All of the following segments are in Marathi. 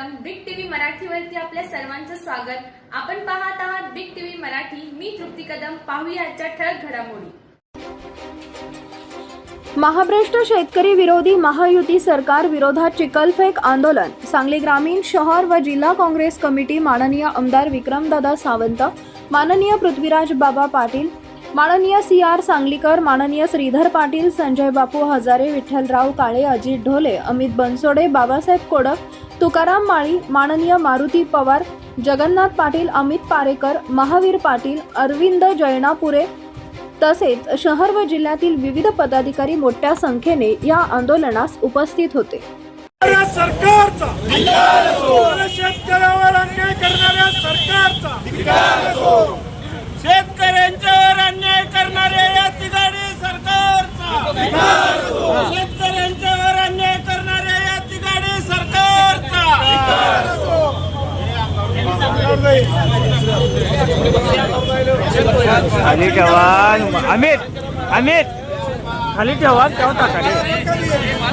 मराठीवरती आपल्या सर्वांचं स्वागत. आपण पाहत आहात बिग टीव्ही मराठी. मी तृप्ती कदम. पाहूया आजच्या ठळक घडामोडी. महाभ्रष्ट शेतकरी विरोधी महायुती सरकार विरोधात चिकलफेक आंदोलन. सांगली ग्रामीण शहर व जिल्हा काँग्रेस कमिटी माननीय आमदार विक्रमदादा सावंत माननीय पृथ्वीराज बाबा पाटील माननीय सी आर सांगलीकर माननीय श्रीधर पाटील संजय बापू हजारे विठ्ठलराव काळे अजित ढोले अमित बनसोडे बाबासाहेब कोडक तुकाराम माळी माननीय मारुती पवार जगन्नाथ पाटील अमित पारेकर महावीर पाटील अरविंद जैनापुरे तसेच शहर व जिल्ह्यातील विविध पदाधिकारी मोठ्या संख्येने या आंदोलनास उपस्थित होते. या सरकारचा. आणि शेतकऱ्यावर अन्याय करणाऱ्या सरकारचा. शेतकऱ्यांच्यावर अन्याय करणाऱ्या या तिघाडी सरकारचा. खाली ठेवा. अमित अमित. खाली ठेवा तेव्हा टाका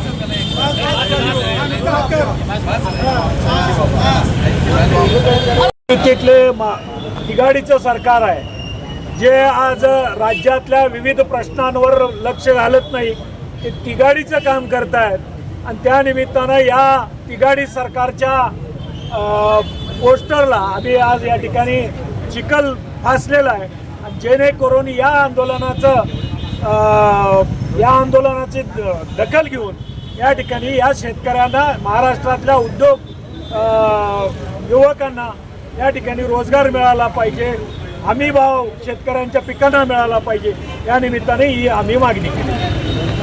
युतीतले मा- तिघाडीचं सरकार आहे. जे आज राज्यातल्या विविध प्रश्नांवर लक्ष घालत नाही ते तिघाडीचं काम करतायत. आणि त्यानिमित्तानं या तिघाडी सरकारच्या पोस्टरला. आम्ही आज या ठिकाणी चिखल फासलेला आहे. आणि जेणेकरून या आंदोलनाचं या आंदोलनाची द- दखल घेऊन या ठिकाणी या शेतकऱ्यांना महाराष्ट्रातल्या उद्योग युवकांना या ठिकाणी रोजगार मिळाला पाहिजे. हमी भाव शेतकऱ्यांच्या पिकांना मिळाला पाहिजे. या निमित्ताने ही आम्ही मागणी केली.